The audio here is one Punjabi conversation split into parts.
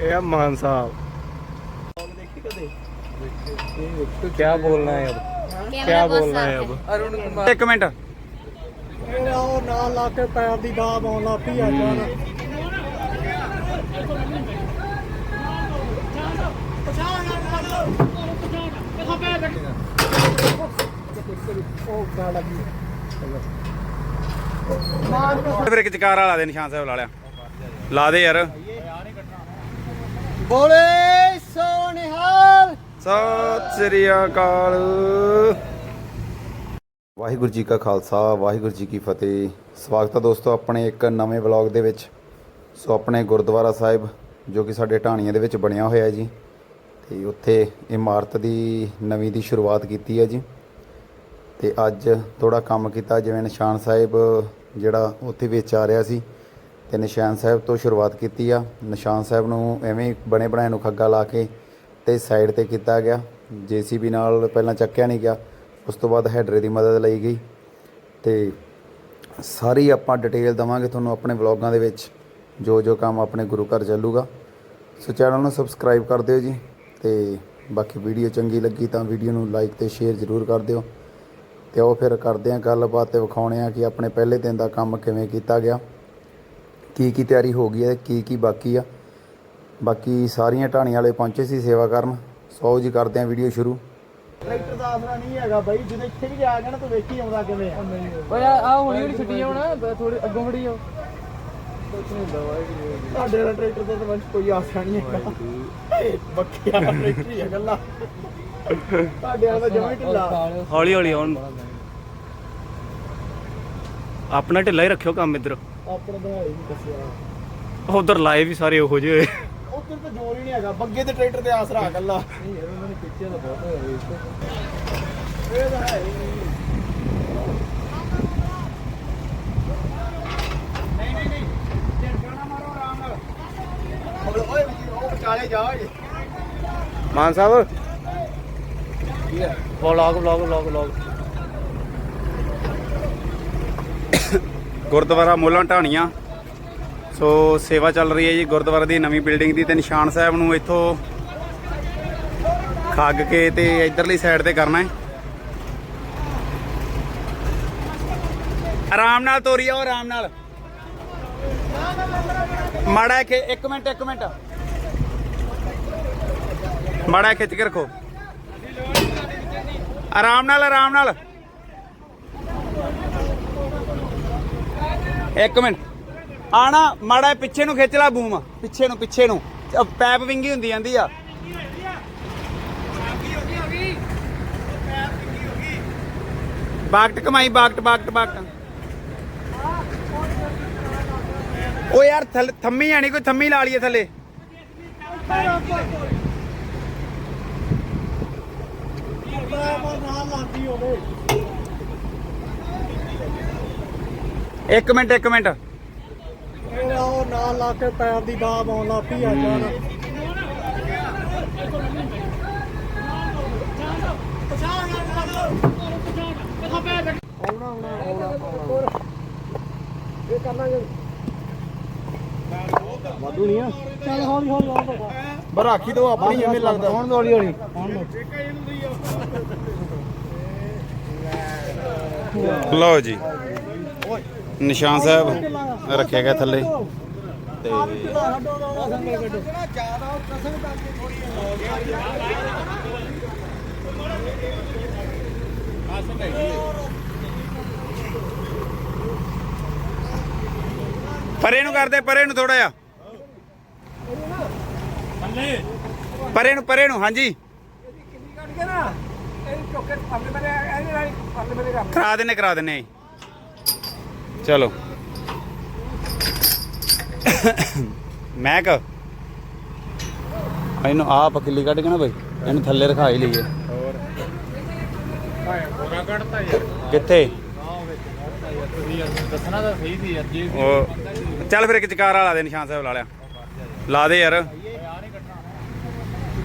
ਇਹ ਮਾਨ ਸਾਹਿਬ। ਕੀ ਬੋਲਣਾ ਹੈ ਅਬ? ਕੀ ਬੋਲਣਾ ਹੈ ਅਬ? ਅਰੁਣ ਕੁਮਾਰ। ਇੱਕ ਮਿੰਟ। ਉਹ ਨਾ ਲਾ ਕੇ ਪੈਰ ਦੀ ਦਾਬ ਆਉਣ ਲੱਗ ਪਈ ਆ ਜਾਣਾ ਫਿਰ ਇੱਕ ਚਕਾਰ ਵਾਲਾ ਦੇ ਨਿਸ਼ਾਨ ਸਾਹਿਬ ਲਾ ਲਿਆ। ਲਾ ਦੇ ਯਾਰ। ਬੋਲੇ ਸੋਨਿਹਾਲ। ਸਤਿ ਸ੍ਰੀ ਅਕਾਲ। ਵਾਹਿਗੁਰੂ ਜੀ ਕਾ ਖਾਲਸਾ ਵਾਹਿਗੁਰੂ ਜੀ ਕੀ ਫਤਿਹ। ਸਵਾਗਤ ਹੈ ਦੋਸਤੋ ਆਪਣੇ ਇੱਕ ਨਵੇਂ ਵਲੌਗ ਦੇ ਵਿੱਚ। ਸੋ ਆਪਣੇ ਗੁਰਦੁਆਰਾ ਸਾਹਿਬ ਜੋ ਕਿ ਸਾਡੇ ਢਾਣੀਆਂ ਦੇ ਵਿੱਚ ਬਣਿਆ ਹੋਇਆ ਹੈ ਜੀ। ਤੇ ਉੱਥੇ ਇਮਾਰਤ ਦੀ ਨਵੀਂ ਦੀ ਸ਼ੁਰੂਆਤ ਕੀਤੀ ਹੈ ਜੀ। ਤੇ ਅੱਜ ਥੋੜਾ ਕੰਮ ਕੀਤਾ, ਜਿਵੇਂ ਨਿਸ਼ਾਨ ਸਾਹਿਬ, ਜਿਹੜਾ ਉੱਥੇ ਵਿੱਚ ਆ ਰਿਹਾ ਸੀ, ਤੇ ਨਿਸ਼ਾਨ ਸਾਹਿਬ ਤੋਂ ਸ਼ੁਰੂਆਤ ਕੀਤੀ ਆ। ਨਿਸ਼ਾਨ ਸਾਹਿਬ ਨੂੰ ਐਵੇਂ ਬਣੇ ਬਣਾਏ ਨੂੰ ਖੱਗਾ ਲਾ ਕੇ ਤੇ ਸਾਈਡ ਤੇ ਕੀਤਾ ਗਿਆ। ਜੀਸੀਬੀ ਨਾਲ ਪਹਿਲਾਂ ਚੱਕਿਆ ਨਹੀਂ ਗਿਆ, ਉਸ ਤੋਂ ਬਾਅਦ ਹੈਡਰੇ ਦੀ ਮਦਦ ਲਈ ਗਈ। ਤੇ ਸਾਰੀ ਆਪਾਂ ਡਿਟੇਲ ਦਵਾਂਗੇ ਤੁਹਾਨੂੰ ਆਪਣੇ ਵਲੌਗਾਂ ਦੇ ਵਿੱਚ। ਜੋ ਜੋ ਕੰਮ ਆਪਣੇ ਗੁਰੂ ਘਰ ਚੱਲੂਗਾ। ਸੋ ਚੈਨਲ ਨੂੰ ਸਬਸਕ੍ਰਾਈਬ ਕਰ ਦਿਓ ਜੀ, ਤੇ ਬਾਕੀ ਵੀਡੀਓ ਚੰਗੀ ਲੱਗੀ ਤਾਂ ਵੀਡੀਓ ਨੂੰ ਲਾਈਕ ਤੇ ਸ਼ੇਅਰ ਜ਼ਰੂਰ ਕਰ ਦਿਓ। ਤੇ ਉਹ ਫਿਰ ਕਰਦੇ ਹਾਂ ਗੱਲਬਾਤ ਤੇ ਵਿਖਾਉਣੇ ਆ ਕਿ ਆਪਣੇ ਪਹਿਲੇ ਦਿਨ ਦਾ ਕੰਮ ਕਿਵੇਂ ਕੀਤਾ ਗਿਆ ਕੀ ਕੀ ਤਿਆਰੀ ਹੋ ਗਈ ਹੈ ਕੀ ਕੀ ਬਾਕੀ ਆ। ਬਾਕੀ ਸਾਰੀਆਂ ਢਾਣੀਆਂ ਵਾਲੇ ਪਹੁੰਚੇ ਸੀ ਸੇਵਾ ਕਰਨ। ਸੋ ਜੀ ਕਰਦੇ ਹਾਂ ਵੀਡੀਓ ਸ਼ੁਰੂ। ਟਰੈਕਟਰ ਦਾ ਆਸਰਾ ਨਹੀਂ ਹੈਗਾ ਬਾਈ ਜਦੋਂ ਇੱਥੇ ਵੀ ਆ ਗਿਆ ਨਾ ਤੂੰ ਵੇਖੀ ਆਉਂਦਾ ਕਿਵੇਂ ਆ। ਓਏ ਆ ਆ ਹੁਣੀ ਹੁਣੀ ਛੁੱਟੀ ਜਾਉਣਾ ਥੋੜੀ ਅੱਗੋਂ ਫੜੀ ਜਾਓ ਸਾਡੇ ਵਾਲਾ ਟਰੈਕਟਰ ਦਾ ਤਾਂ ਕੋਈ ਆਸਰਾ ਨਹੀਂ ਹੈਗਾ। ਇਹ ਬੱਕੀਆਂ ਵਾਲਾ ਟਰੈਕਟਰ ਹੀ ਆ ਗੱਲਾਂ। ਸਾਡੇ ਵਾਲਾ ਤਾਂ ਜਮਾ ਹੀ ਢਿੱਲਾ। ਹੌਲੀ ਹੌਲੀ ਹੁਣ। ਆਪਣਾ ਢਿੱਲਾ ਹੀ ਰੱਖਿਓ ਕੰਮ ਇੱਧਰ। ਆਪਣਾ ਤਾਂ ਹੀ ਨਹੀਂ ਦੱਸਿਆ। ਉਧਰ ਲਾਏ ਵੀ ਸਾਰੇ ਉਹੋ ਜਿਹੇ ਉੱਧਰ ਤਾਂ ਜ਼ੋਰ ਹੀ ਨਹੀਂ ਹੈਗਾ। ਬੱਗੇ ਦੇ ਟਰੈਕਟਰ ਤੇ ਆਸਰਾ ਆ ਗੱਲਾਂ ਨਹੀਂ ਯਾਰ ਉਹਨਾਂ ਨੇ ਖਿੱਚਿਆ ਤਾਂ ਬਹੁਤ ਹੋਇਆ ਵੇਖ ਇਹ ਤਾਂ ਹੈ ਹੀ ਨਹੀਂ। ਓਏ ਓਏ ਉਹ ਵਿਚਾਲੇ ਜਾ ਓਏ। Maan Sahib. Vlog vlog vlog vlog Gurdwara Molan Dhanian. So ਸੇਵਾ ਚੱਲ ਰਹੀ ਹੈ ਜੀ ਗੁਰਦੁਆਰੇ ਦੀ ਨਵੀਂ ਬਿਲਡਿੰਗ ਦੀ ਤੇ ਨਿਸ਼ਾਨ ਸਾਹਿਬ ਨੂੰ ਇੱਥੋਂ ਖੱਗ ਕੇ ਤੇ ਇਧਰਲੀ ਸਾਈਡ ਤੇ ਕਰਨਾ ਹੈ। ਆਰਾਮ ਨਾਲ ਤੋਰੀ ਆਓ ਆਰਾਮ ਨਾਲ। ਮਾੜਾ ਕਿ ਇੱਕ ਮਿੰਟ ਇੱਕ ਮਿੰਟ। ਮਾੜਾ ਖਿੱਚ ਕੇ ਰੱਖੋ। ਆਰਾਮ ਨਾਲ ਆਰਾਮ ਨਾਲ। ਇੱਕ ਮਿੰਟ। ਆਣਾ ਮਾੜਾ ਪਿੱਛੇ ਨੂੰ ਖਿੱਚ ਲਾ ਬੂਮ। ਪਿੱਛੇ ਨੂੰ ਪਿੱਛੇ ਨੂੰ। ਪੈਪ ਵਿੰਗੀ ਹੁੰਦੀ ਜਾਂਦੀ ਆ। ਬਾਕਟ ਕਮਾਈ, ਬਾਕਟ ਬਾਕਟ ਬਾਕਟ। ਓ ਯਾਰ, ਥੱਲੇ, ਥੰਮੀ ਆਣੀ ਕੋਈ ਥੰਮੀ ਲਾ ਲਈਏ ਥੱਲੇ। ਇੱਕ ਮਿੰਟ ਇੱਕ ਮਿੰਟ। ਮੇਰਾ ਉਹ ਨਾਲ ਲਾ ਕੇ ਪੈਰ ਦੀ ਦਾਬ ਆਉਣ ਲੱਗ ਪਈ ਆ ਜਾਨ ਆਉਣਾ ਆਉਣਾ। ਆਉਣਾ ਇਹ ਕਰਨਾਂਗੇ ਵਾਧੂ ਨਹੀਂ ਆ? ਚੱਲ ਹੌਲੀ ਹੌਲੀ ਹੌਲੀ ਬਰਾਖੀ ਤੋਂ ਆਪਣੀ ਐਵੇਂ ਲੱਗਦਾ। ਹੁਣ ਹੌਲੀ ਹੌਲੀ ਲਓ ਜੀ। ਨਿਸ਼ਾਨ ਸਾਹਿਬ ਰੱਖਿਆ ਗਿਆ ਥੱਲੇ। ਤੇ ਪਰੇ ਨੂੰ ਕਰਦੇ ਪਰੇ ਨੂੰ ਥੋੜਾ ਜਿਹਾ। ਪਰੇ ਨੂੰ ਪਰੇ ਨੂੰ, ਹਾਂਜੀ। ਕਰਾ ਦਿੰਨੇ ਕਰਾ ਦਿੰਨੇ। ਚਲੋ। ਮੈਂ ਕ ਇਹਨੂੰ ਆ ਪਕਿੱਲੀ ਕੱਢ ਕੇ ਨਾ ਬਈ, ਇਹਨੂੰ ਥੱਲੇ ਰਖਾ ਹੀ ਲਈਏ। ਹੋਰ ਪੂਰਾ ਕੱਢਤਾ ਯਾਰ ਕਿੱਥੇ? ਦੱਸਣਾ ਤਾਂ ਸਹੀ ਸੀ ਯਾਰ ਜੀ ਚੱਲ ਫਿਰ ਇੱਕ ਚਕਾਰ ਵਾਲਾ ਦੇ, ਨਿਸ਼ਾਨ ਸਾਹਿਬ ਲਾ ਲਿਆ। ਲਾ ਦੇ ਯਾਰ।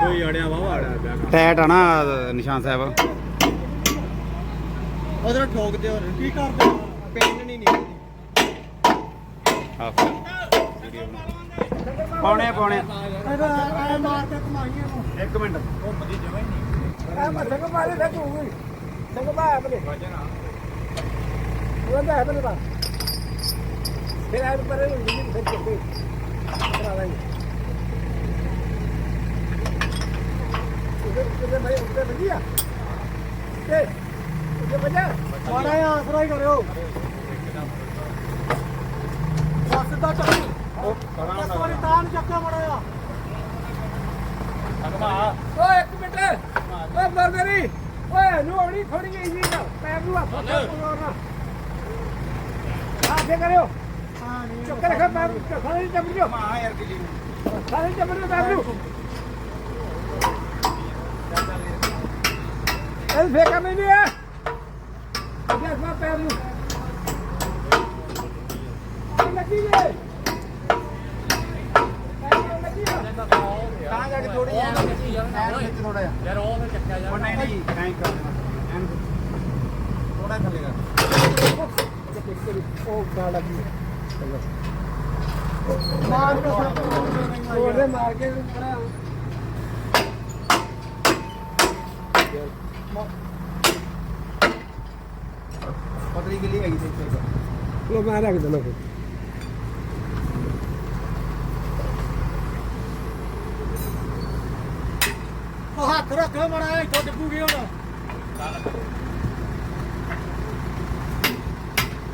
ਕੋਈ ਅੜਿਆ ਵਾਵਾ ਅੜਿਆ ਪਿਆ ਟੈਟ ਆ ਨਾ ਨਿਸ਼ਾਨ ਸਾਹਿਬ। ਉਧਰ ਠੋਕਦੇ ਹੋਰ ਕੀ ਕਰਦੇ ਪਿੰਨ ਨਹੀਂ ਨਿਕਲਦੀ। ਆ ਪਾਉਣੇ ਪਾਉਣੇ ਇਹਦਾ ਆ ਮਾਰ ਕੇ ਘਮਾਈਆਂ ਨੂੰ ਇੱਕ ਮਿੰਟ। ਆ ਮੈਂ ਸੰਗ ਮਾਰੇ ਫਿਰ ਤੂੰ ਵੀ ਸੰਗ ਮਾਰੇ ਬਲੇ ਉਹ ਦਾ ਹੈ ਬਲੇ ਬਾ ਫਿਰ ਆ ਪਰੇ ਨੂੰ ਨਹੀਂ ਫਿਰ ਚੱਕੇ। ਕਰਾ ਲਾਂਗੇ। ਉਹਦੇ ਉਹਦੇ ਭਾਈ ਉਹਦੇ ਵਧੀਆ ਤੇ ਉਹਦੇ ਵਧੀਆ ਮਾੜਾ ਆ ਆਸਰਾ ਹੀ ਕਰਿਓ ਬਸ ਦਾ ਚੱਲ ਇੱਕ ਵਾਰੀ ਤਾਂ ਚੱਕਾ ਮਾੜਾ ਆ ਓਏ ਇੱਕ ਮਿੰਟ ਓਏ ਬਰਬਰੀ ਓਏ ਲੋੜੀ ਥੋੜੀ ਜਿਹੀ ਜੀ ਨਾ ਪੈਰ ਨੂੰ ਹੱਥ ਮਾਰਨਾ ਆ ਦੇ ਕਰਿਓ ਹਾਂ ਨਹੀਂ ਚੁੱਕ ਰੱਖ ਪੈਰ ਸਾਰੇ ਚੱਪ ਲਿਓ ਹਾਂ ਯਾਰ ਗਿੱਲੀ ਸਾਰੇ ਚੱਪ ਪੈਰ ਨੂੰ ਇਹ ਫੇਕਾ ਨਹੀਂ ਹੈ ਅੱਗੇ ਸਾ ਪੈਰ ਨੂੰ ਇਹ ਲੱਗੀ ਜੇ ਪੈਰ ਨੂੰ ਲੱਗੀ ਆ ਤਾਂ ਜਾ ਕੇ ਥੋੜੀ ਐਨ ਐਨ ਵਿੱਚ ਥੋੜਾ ਜਿਹਾ ਯਾਰ ਉਹ ਤੇ ਚੱਕਿਆ ਜਾ ਉਹ ਨਹੀਂ ਨਹੀਂ ਐਂ ਕਰ ਐਨ ਥੋੜਾ ਥੱਲੇ ਕਰ ਉਹ ਗਾਲ ਲੱਗੀ ਮਾਰ ਕੇ ਉਹਦੇ ਮਾਰ ਕੇ ਇੱਥੇ ਲੋ ਮੈਂ ਰੱਖ ਦਿੰਦਾ ਫਿਰ। ਉਹ ਹੱਥ ਰੱਖ ਲੋ ਮੜਾ ਇੱਥੋਂ ਡਿੱਗੂਗੀ ਹੁਣ।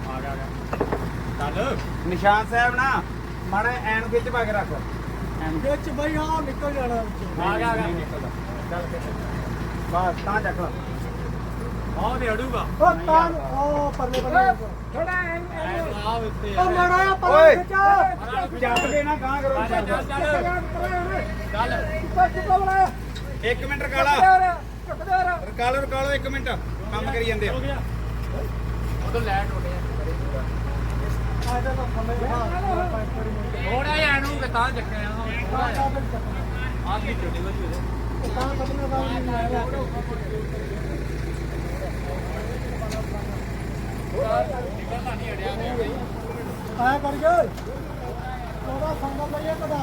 ਆ ਗਿਆ ਆ ਗਿਆ ਨਿਸ਼ਾਨ ਸਾਹਿਬ ਨਾ ਮਾੜਾ ਐਨ ਵਿੱਚ ਪਾ ਕੇ ਰੱਖ। ਐਨ ਵਿੱਚ ਬਈ ਆ ਨਿਕਲ ਜਾਣਾ ਵਿੱਚ। ਆ ਗਿਆ ਆ ਗਿਆ ਚੱਲ ਬਸ ਤਾਂ ਚੱਕ ਲਾ। ਆਹ ਤੇ ਅੜੂਗਾ। ਉਹ ਤਾਂ ਉਹ ਪਰਲੇ ਪਰਲੇ ਥੋੜਾ ਐਨ ਆ। ਉੱਤੇ ਉਹ ਮੜਾ ਆ ਓਏ। ਪਰਲੇ ਖਿੱਚ। ਚੱਪ ਕੇ ਨਾ ਗਾਂ ਕਰੋ। ਚੱਲ ਚੱਲ ਚੱਲ। ਚੱਲ ਇੱਕ ਮਿੰਟ ਰਕਾਲਾ ਰਕਾਲੋ ਰਕਾਲੋ ਇੱਕ ਮਿੰਟ। ਕੰਮ ਕਰੀ ਜਾਂਦੇ ਆ। ਉਦੋਂ ਲੈਟ ਉੱਡਿਆ ਥੋੜਾ ਜਿਹਾ ਇਹਨੂੰ ਕਿ ਤਾਂ ਚੱਕਿਆ। ਆ ਕੀ ਟੁੱਟੀ ਹੋਈ ਉਹਦੇ ਆਇਆ ਕਰ ਗਏ ਉਹਦਾ ਸੰਗਲ ਲਈਏ ਕਦਾ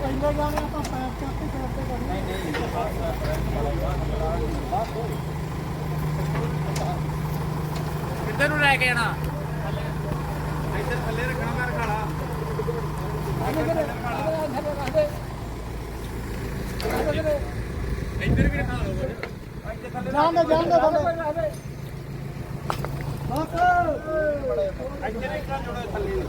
ਇੰਨੇ ਜਾਣੇ ਆਪਾਂ ਪੈਰ ਚੱਕ ਕੇ ਕਰਦੇ ਕਰਨੇ ਕਿੱਧਰ ਨੂੰ ਲੈ ਕੇ ਜਾਣਾ? ਇੱਧਰ ਥੱਲੇ ਰੱਖਣਾ ਮੈਂ ਰਖਾਲਾ ਇੱਧਰ ਵੀ ਰਖਾ ਲਓ। ਜਾਣ ਦੇ ਜਾਣ ਦੇ ਥੱਲੇ ਬਸ ਇੱਧਰ ਇੱਕ ਜੋੜੋ ਥੱਲੇ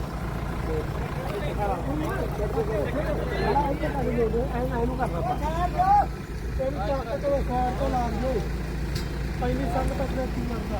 ਪਹਿਲੀ ਸੰਗ ਤੱਕ ਦੇ ਕੀ ਮੰਗਦਾ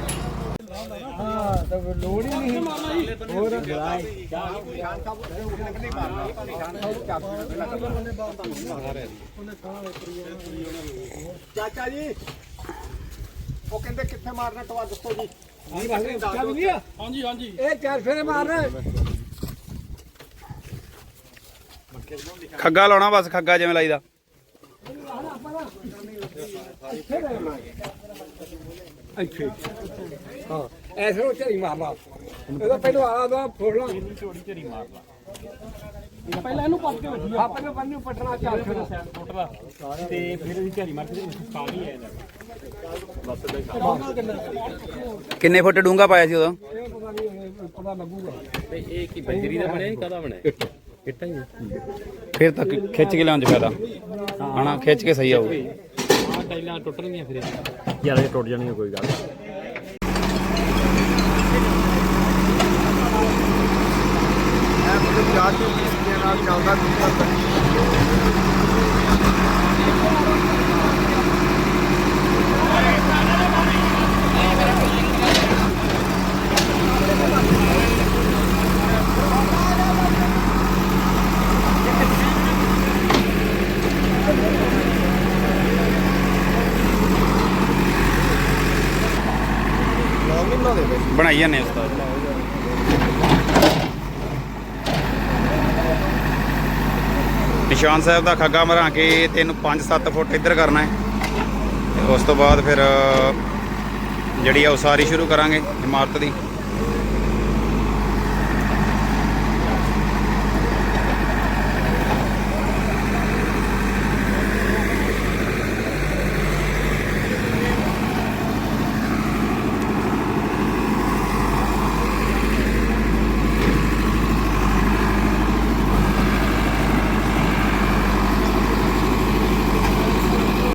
ਲੋੜ ਹੀ ਨਹੀਂ ਹੋਰ ਚਾਚਾ ਜੀ ਉਹ ਕਹਿੰਦੇ ਕਿੱਥੇ ਮਾਰਨਾ ਟਵਾ ਦੱਸੋ ਜੀ। ਨਹੀਂ ਬਾਹਰ ਚਾਚਾ ਵੀ ਨਹੀਂ ਆ। ਹਾਂਜੀ ਹਾਂਜੀ। ਇਹ ਚਾਰ ਫੇਰੇ ਮਾਰਨਾ ਖੱਗਾ ਲਾਉਣਾ ਬਸ ਖੱਗਾ ਜਿਵੇਂ ਲਾਈਦਾ। ਇੱਥੇ ਹਾਂ ਐਸੇ ਨੂੰ ਝੜੀ ਮਾਰ ਲਾ ਇਹਦਾ ਪਹਿਲਾਂ ਆ ਦਾ ਫੋੜ ਲਾ ਝੋੜੀ ਝਰੀ ਮਾਰ ਲਾ ਪਹਿਲਾਂ ਇਹਨੂੰ ਪੱਟ ਕੇ ਵੱਜੀ ਆ ਪਹਿਲਾਂ ਬੰਨੂ ਪਟਣਾ ਚੱਲ ਫਿਰ ਟੁੱਟਦਾ ਤੇ ਫਿਰ ਇਹਦੀ ਝਰੀ ਮਾਰ ਕੇ ਖਾ ਲਈ ਹੈ ਕਿੰਨੇ ਫੁੱਟ ਡੂੰਗਾ ਪਾਇਆ ਸੀ ਉਦੋਂ? ਪਤਾ ਲੱਗੂਗਾ। ਤੇ ਇਹ ਕੀ ਬੰਜਰੀ ਦਾ ਬਣਿਆ ਕਦਾ ਬਣਿਆ? ਇੱਟਾਂ ਹੀ ਫਿਰ ਤਾਂ ਖਿੱਚ ਕੇ ਲਿਆਉਣ ਚ ਫਾਇਦਾ। ਹਾਂ ਹਨਾ ਖਿੱਚ ਕੇ ਸਹੀ ਆਊਗਾ ਆਹ ਟਾਈਲਾਂ ਟੁੱਟਣਗੀਆਂ ਫਿਰ। ਯਾਰ ਇਹ ਟੁੱਟ ਜਾਣੀ ਕੋਈ ਗੱਲ। ਮੈਂ ਮਤਲਬ ਜਾ ਕੇ ਇਸ ਨਾਲ ਚੱਲਦਾ ਦੂਸਰਾ ਨਹੀਂ ਬਣਾਉਂਦੇ ਪਏ ਬਣਾਈ ਜਾਂਦੇ ਆ ਉਸਤਾਦ। ਨਿਸ਼ਾਨ ਸਾਹਿਬ ਦਾ ਖੱਗਾ ਮਰਾ ਕੇ ਤੈਨੂੰ 5-7 ਫੁੱਟ ਇੱਧਰ ਕਰਨਾ ਹੈ। ਉਸ ਤੋਂ ਬਾਅਦ ਫਿਰ ਜਿਹੜੀ ਆ ਉਸਾਰੀ ਸ਼ੁਰੂ ਕਰਾਂਗੇ, ਇਮਾਰਤ ਦੀ।